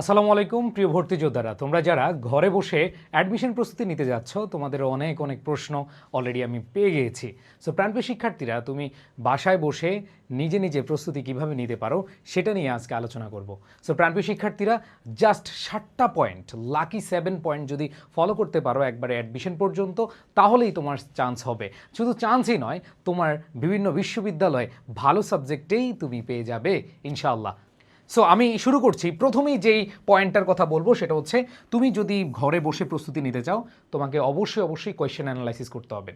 আসসালামু আলাইকুম, প্রিয় ভর্তি যোদ্ধারা। তোমরা যারা ঘরে বসে অ্যাডমিশন প্রস্তুতি নিতে যাচ্ছ, তোমাদের অনেক অনেক প্রশ্ন অলরেডি আমি পেয়ে গিয়েছি। সো প্রাণপ্রিয় শিক্ষার্থীরা, তুমি বাসায় বসে নিজে নিজে প্রস্তুতি কীভাবে নিতে পারো, সেটা নিয়ে আজকে আলোচনা করব। সো প্রাণপ্রিয় শিক্ষার্থীরা জাস্ট ষাটটা পয়েন্ট লাকি সেভেন পয়েন্ট যদি ফলো করতে পারো একবারে অ্যাডমিশন পর্যন্ত, তাহলেই তোমার চান্স হবে। শুধু চান্সই নয়, তোমার বিভিন্ন বিশ্ববিদ্যালয়ে ভালো সাবজেক্টেই তুমি পেয়ে যাবে, ইনশাআল্লাহ। সো আমি শুরু করছি। প্রথমেই যেই পয়েন্টটার কথা বলব, সেটা হচ্ছে, তুমি যদি ঘরে বসে প্রস্তুতি নিতে চাও, তোমাকে অবশ্যই অবশ্যই কোয়েশ্চেন অ্যানালাইসিস করতে হবে।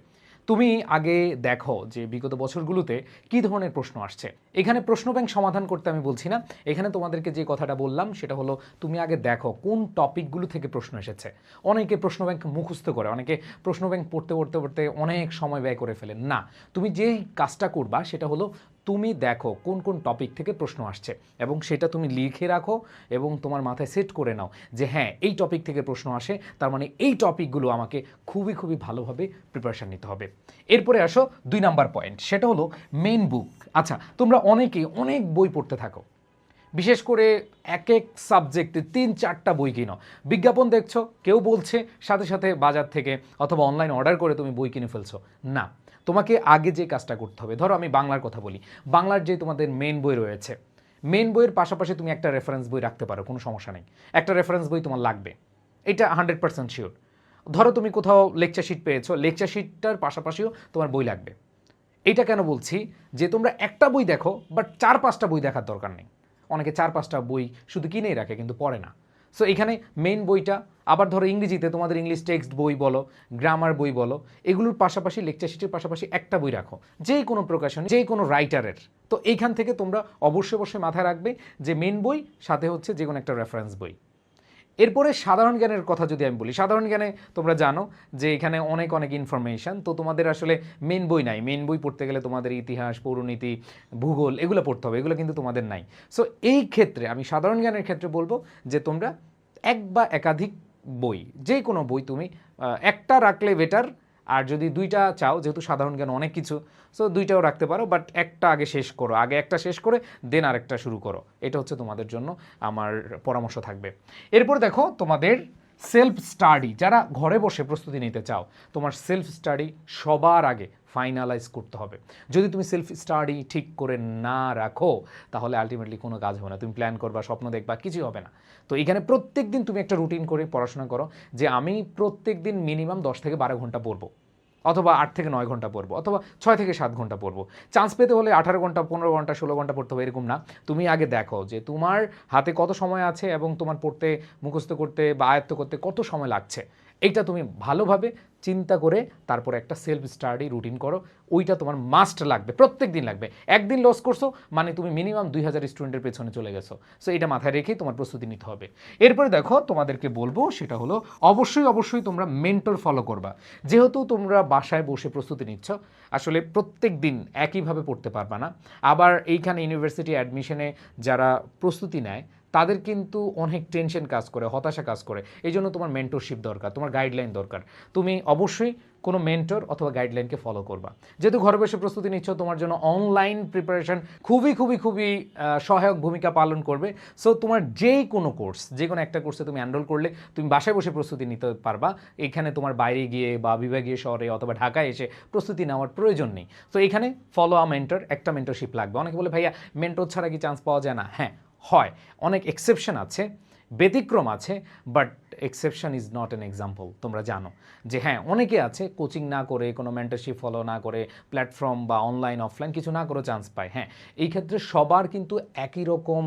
তুমি আগে দেখো যে বিগত বছরগুলোতে কী ধরনের প্রশ্ন আসছে। এখানে প্রশ্ন ব্যাংক সমাধান করতে আমি বলছি না। এখানে তোমাদেরকে যে কথাটা বললাম, সেটা হলো, তুমি আগে দেখো কোন টপিকগুলো থেকে প্রশ্ন এসেছে। অনেকে প্রশ্ন ব্যাংক মুখস্থ করে, অনেকে প্রশ্ন ব্যাংক পড়তে পড়তে পড়তে অনেক সময় ব্যয় করে ফেলেন। না, তুমি যেই কাজটা করবা, সেটা হলো তুমি দেখো কোন কোন টপিক থেকে প্রশ্ন আসছে এবং সেটা তুমি লিখে রাখো এবং তোমার মাথায় সেট করে নাও যে হ্যাঁ এই টপিক থেকে প্রশ্ন আসে, তার মানে এই টপিকগুলো আমাকে খুবই খুবই ভালোভাবে প্রিপারেশান নিতে হবে। এরপরে আসো দুই নাম্বার পয়েন্ট সেটা হলো মেন বুক আচ্ছা তোমরা অনেকেই অনেক বই পড়তে থাকো, বিশেষ করে এক এক সাবজেক্টে তিন, চারটা বই কিনো। বিজ্ঞাপন দেখছ, কেউ বলছে, সাথে সাথে বাজার থেকে অথবা অনলাইন অর্ডার করে তুমি বই কিনে ফেলছো। না তোমাকে আগে যে কাজটা করতে হবে, ধরো আমি বাংলার কথা বলি, বাংলার যে তোমাদের মেন বই রয়েছে মেন বইয়ের পাশাপাশি তুমি একটা রেফারেন্স বই রাখতে পারো, কোনো সমস্যা নেই। একটা রেফারেন্স বই তোমার লাগবে, এটা হান্ড্রেড পার্সেন্ট শিওর ধরো তুমি কোথাও লেকচার শিট পেয়েছ লেকচার শিটটার পাশাপাশিও তোমার বই লাগবে। এটা কেন বলছি? যে তোমরা একটা বই দেখো বাট চার পাঁচটা বই দেখার দরকার নেই। অনেকে চার পাঁচটা বই শুধু কিনেই রাখে, কিন্তু পড়ে না। সো এখানে মেইন বইটা, আবার ধরো ইংরেজিতে তোমাদের ইংলিশ টেক্সট বই বলো গ্রামার বই বলো, এগুলোর পাশাপাশি লেকচার শিটের পাশাপাশি একটা বই রাখো। যে কোনো প্রকাশন, যে কোনো রাইটারের তো এইখান থেকে তোমরা অবশ্যই অবশ্যই মাথায় রাখবে যে মেন বই, সাথে হচ্ছে যে কোনো একটা রেফারেন্স বই। এরপরে সাধারণ জ্ঞানের কথা যদি আমি বলি, সাধারণ জ্ঞানে তোমরা জানো যে এখানে অনেক অনেক ইনফরমেশন তো তোমাদের আসলে মেন বই নাই। মেন বই পড়তে গেলে তোমাদের ইতিহাস, পৌরনীতি, ভূগোল, এগুলো পড়তে হবে। এগুলো কিন্তু তোমাদের নাই। সো এই ক্ষেত্রে, আমি সাধারণ জ্ঞানের ক্ষেত্রে বলব যে তোমরা এক বা একাধিক বই, যে কোনো বই তুমি একটা রাখলে বেটার আর যদি দুইটা চাও, যেহেতু সাধারণ জ্ঞান অনেক কিছু সো দুইটাও রাখতে পারো বাট একটা আগে শেষ করো, আগে একটা শেষ করে দেন আরেকটা শুরু করো, এটা হচ্ছে তোমাদের জন্য আমার পরামর্শ থাকবে। এরপর দেখো তোমাদের সেলফ স্টাডি, যারা ঘরে বসে প্রস্তুতি নিতে চাও, তোমার সেলফ স্টাডি সবার আগে ফাইনালাইজ করতে হবে। যদি তুমি সেলফ স্টাডি ঠিক করে না রাখো, তাহলে আলটিমেটলি কোনো কাজ হবে না। তুমি প্ল্যান করবা, স্বপ্ন দেখবা, কিছুই হবে না। তো এখানে প্রত্যেক দিন তুমি একটা রুটিন করে পড়াশোনা করো যে, আমি প্রত্যেক দিন মিনিমাম দশ থেকে বারো ঘণ্টা পড়ব। অথবা আট থেকে নয় ঘণ্টা পড়ব, অথবা ছয় থেকে সাত ঘণ্টা পড়ব। চান্স পেতে হলে আঠারো ঘণ্টা, পনেরো ঘণ্টা, ষোলো ঘণ্টা পড়তে হবে, এরকম না। তুমি আগে দেখো যে তোমার হাতে কত সময় আছে এবং তোমার পড়তে, মুখস্থ করতে বা আয়ত্ত করতে কত সময় লাগছে। এইটা তুমি ভালোভাবে চিন্তা করে তারপরে একটা সেলফ স্টাডি রুটিন করো। ওইটা তোমার মাস্ট লাগবে প্রত্যেক দিন লাগবে। একদিন লস করছ মানে তুমি মিনিমাম দুই হাজার স্টুডেন্টের পেছনে চলে গেছো। সো এটা মাথায় রেখেই তোমার প্রস্তুতি নিতে হবে। এরপরে দেখো, তোমাদেরকে বলব, সেটা হলো অবশ্যই অবশ্যই তোমরা মেন্টর ফলো করবা। যেহেতু তোমরা বাসায় বসে প্রস্তুতি নিচ্ছ, আসলে প্রত্যেক দিন একইভাবে পড়তে পারবা না। আবার এইখানে ইউনিভার্সিটি অ্যাডমিশনে যারা প্রস্তুতি নেয় তাদের কিন্তু অনেক টেনশন কাজ করে, হতাশা কাজ করে। এই জন্য তোমার মেন্টরশিপ দরকার, তোমার গাইডলাইন দরকার। তুমি অবশ্যই কোনো মেন্টর অথবা গাইডলাইনকে ফলো করবা। যেহেতু ঘরে বসে প্রস্তুতি নিচ্ছ, তোমার জন্য অনলাইন প্রিপারেশন খুবই খুবই খুবই সহায়ক ভূমিকা পালন করবে। সো তোমার যে কোনো কোর্স যে কোনো একটা কোর্সে তুমি এনরোল করলে, তুমি বাসায় বসে প্রস্তুতি নিতে পারবা। এখানে তোমার বাইরে গিয়ে বা বিভাগীয় শহরে অথবা ঢাকায় এসে প্রস্তুতি নেওয়ার প্রয়োজন নেই। তো এখানে ফলো আ মেন্টর একটা মেন্টরশিপ লাগবে। অনেকে বলে, ভাইয়া মেন্টর ছাড়া কি চান্স পাওয়া যায় না? হ্যাঁ হয়। অনেক এক্সেপশন আছে, ব্যতিক্রম আছে but exception is not an example তোমরা জানো। যে হ্যাঁ অনেকে আছে কোচিং না করে, কোনো মেন্টারশিপ ফলো না করে প্ল্যাটফর্ম বা অনলাইন অফলাইন কিছু না করে চান্স পায়। হ্যাঁ এই ক্ষেত্রে সবার কিন্তু একই রকম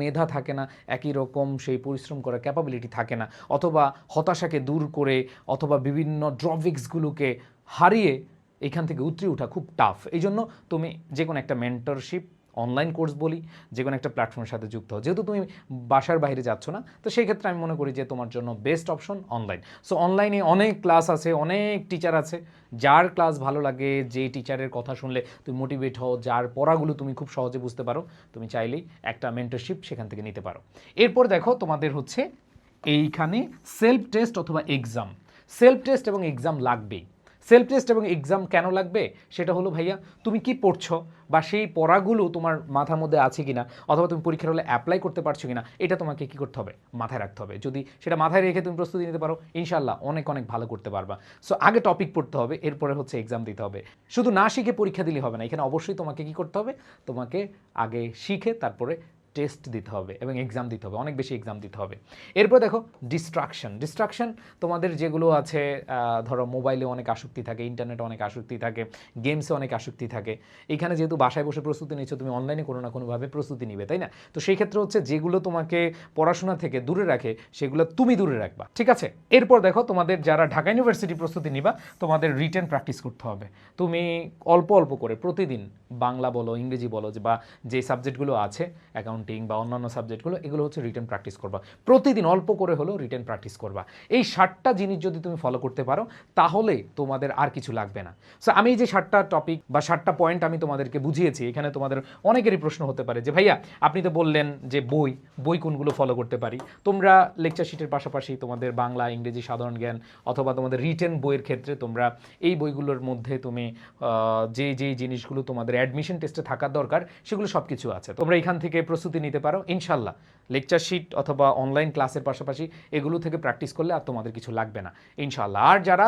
মেধা থাকে না, একই রকম সেই পরিশ্রম করার ক্যাপাবিলিটি থাকে না, অথবা হতাশাকে দূর করে, অথবা বিভিন্ন ড্রবিক্সগুলোকে হারিয়ে এখান থেকে উতরে ওঠা খুব টাফ এই জন্য তুমি যে কোনো একটা মেন্টরশিপ অনলাইন কোর্স বলি, যে কোনো একটা প্ল্যাটফর্মের সাথে যুক্ত হও। যেহেতু তুমি বাসার বাইরে যাচ্ছ না, তো সেই ক্ষেত্রে আমি মনে করি যে তোমার জন্য বেস্ট অপশন অনলাইন সো অনলাইনে অনেক ক্লাস আছে, অনেক টিচার আছে, যার ক্লাস ভালো লাগে যে টিচারের কথা শুনলে তুমি মোটিভেট হও, যার পড়াগুলো তুমি খুব সহজে বুঝতে পারো, তুমি চাইলেই একটা মেন্টরশিপ সেখান থেকে নিতে পারো। এরপর দেখো তোমাদের হচ্ছে এইখানে সেলফ টেস্ট অথবা এক্সাম সেলফ টেস্ট এবং এক্সাম লাগবেই। সেলফ টেস্ট এবং এক্সাম কেন লাগবে? সেটা হলো, ভাইয়া, তুমি কি পড়ছো বা সেই পড়াগুলো তোমার মাথার মধ্যে আছে কিনা? অথবা তুমি পরীক্ষার হলে অ্যাপ্লাই করতে পারছ কিনা? এটা তোমাকে কি করতে হবে? মাথায় রাখতে হবে। যদি সেটা মাথায় রেখে তুমি প্রস্তুতি নিতে পারো ইনশাল্লাহ অনেক অনেক ভালো করতে পারবা। সো আগে টপিক পড়তে হবে, এরপরে হচ্ছে এক্সাম দিতে হবে। শুধু না শিখে পরীক্ষা দিলে হবে না। এখানে অবশ্যই তোমাকে কি করতে হবে? তোমাকে আগে শিখে তারপরে টেস্ট দিতে হবে এবং এক্সাম দিতে হবে, অনেক বেশি এক্সাম দিতে হবে। এরপর দেখো ডিস্ট্রাকশন ডিস্ট্রাকশন তোমাদের যেগুলো আছে ধরো মোবাইলে অনেক আসক্তি থাকে ইন্টারনেটে অনেক আসক্তি থাকে গেমসে অনেক আসক্তি থাকে। এখানে যেহেতু বাসায় বসে প্রস্তুতি নিচ্ছ, তুমি অনলাইনে কোনো না কোনোভাবে প্রস্তুতি নিবে, তাই না? তো সেই ক্ষেত্রে হচ্ছে যেগুলো তোমাকে পড়াশোনা থেকে দূরে রাখে, সেগুলো তুমি দূরে রাখবা, ঠিক আছে? এরপর দেখো, তোমাদের যারা ঢাকা ইউনিভার্সিটি প্রস্তুতি নিবা, তোমাদের রিটেন প্র্যাকটিস করতে হবে। তুমি অল্প অল্প করে প্রতিদিন বাংলা বলো, ইংরেজি বলো, বা যে সাবজেক্টগুলো আছে অ্যাকাউন্টিং বা অন্যান্য সাবজেক্টগুলো এগুলো হচ্ছে রিটেন প্র্যাকটিস করবা। প্রতিদিন অল্প করে হলেও রিটেন প্র্যাকটিস করবা। এই ষাটটা জিনিস যদি তুমি ফলো করতে পারো, তাহলে তোমাদের আর কিছু লাগবে না। সো আমি যে ষাটটা টপিক বা ষাটটা পয়েন্ট আমি তোমাদেরকে বুঝিয়েছি, এখানে তোমাদের অনেকেরই প্রশ্ন হতে পারে যে, ভাইয়া, আপনি তো বললেন যে বই বই কোনগুলো ফলো করতে পারি? তোমরা লেকচার শিটের পাশাপাশি তোমাদের বাংলা, ইংরেজি, সাধারণ জ্ঞান অথবা তোমাদের রিটেন বইয়ের ক্ষেত্রে তোমরা এই বইগুলোর মধ্যে তুমি যে যে জিনিসগুলো তোমাদের অ্যাডমিশন টেস্টে থাকার দরকার, সেগুলো সব কিছু আছে। তোমরা এখান থেকে প্রস্তুতি নিতে পারো, ইনশাল্লাহ। লেকচার শিট অথবা অনলাইন ক্লাসের পাশাপাশি এগুলো থেকে প্র্যাকটিস করলে আর তোমাদের কিছু লাগবে না, ইনশাল্লাহ। আর যারা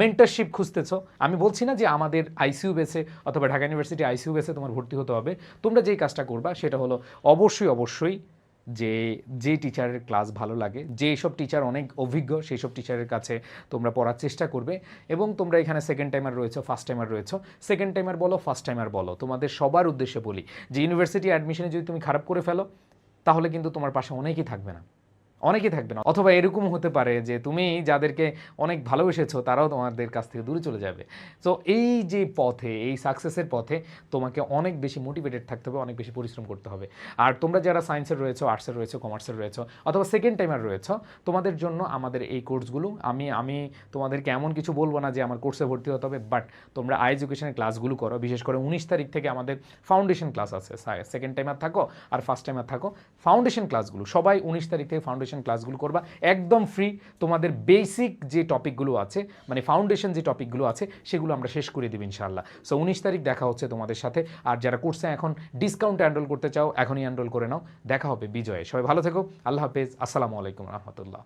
মেন্টারশিপ খুঁজতেছ, আমি বলছি না যে আমাদের আইসিউ বেসে অথবা ঢাকা ইউনিভার্সিটি আইসিউ বেসে তোমার ভর্তি হতে হবে। তোমরা যেই কাজটা করবা, সেটা হলো অবশ্যই অবশ্যই যে যে টিচারের ক্লাস ভালো লাগে, যে সব টিচার অনেক অভিজ্ঞ সেই সব টিচারের কাছে তোমরা পড়ার চেষ্টা করবে এবং তোমরা এখানে সেকেন্ড টাইমার রয়েছে ফার্স্ট টাইমার রয়েছে। সেকেন্ড টাইমার বলো ফার্স্ট টাইমার বলো। তোমাদের সবার উদ্দেশ্যে বলি যে ইউনিভার্সিটি অ্যাডমিশনে যদি তুমি খারাপ করে ফেলো, তাহলে কিন্তু তোমার পাশে অনেকেই থাকবে না। অনেকেই থাকবে না। অথবা এরকম হতে পারে যে তুমি যাদেরকে অনেক ভালোবেসেছো, তারাও তোমাদের কাছ থেকে দূরে চলে যাবে। তো এই যে পথে, এই সাকসেসের পথে তোমাকে অনেক বেশি মোটিভেটেড থাকতে হবে, অনেক বেশি পরিশ্রম করতে হবে। আর তোমরা যারা সায়েন্সের রয়েছে আর্টসের রয়েছে কমার্সের রয়েছে, অথবা সেকেন্ড টাইমার রয়েছে, তোমাদের জন্য আমাদের এই কোর্সগুলো আমি আমি তোমাদেরকে এমন কিছু বলব না যে আমার কোর্সে ভর্তি হতে হবে বাট তোমরা আই এডুকেশনের ক্লাসগুলো করো। বিশেষ করে উনিশ তারিখ থেকে আমাদের ফাউন্ডেশন ক্লাস আছে। সেকেন্ড টাইমার থাকো আর ফার্স্ট টাইমার থাকো। ফাউন্ডেশন ক্লাসগুলো সবাই উনিশ তারিখ থেকে ফাউন্ডেশন ক্লাসগুলো করবা। একদম ফ্রি তোমাদের বেসিক যে টপিকগুলো আছে মানে ফাউন্ডেশন যে টপিকগুলো আছে, সেগুলো আমরা শেষ করে দেবো ইনশাল্লাহ সো উনিশ তারিখ দেখা হচ্ছে তোমাদের সাথে। আর যারা কোর্সে এখন ডিসকাউন্ট এনরোল করতে চাও, এখনই এনরোল করে নাও। দেখা হবে বিজয়ে। সবাই ভালো থেকো। আল্লাহ হাফেজ। আসসালামু আলাইকুম রহমতুল্লাহ।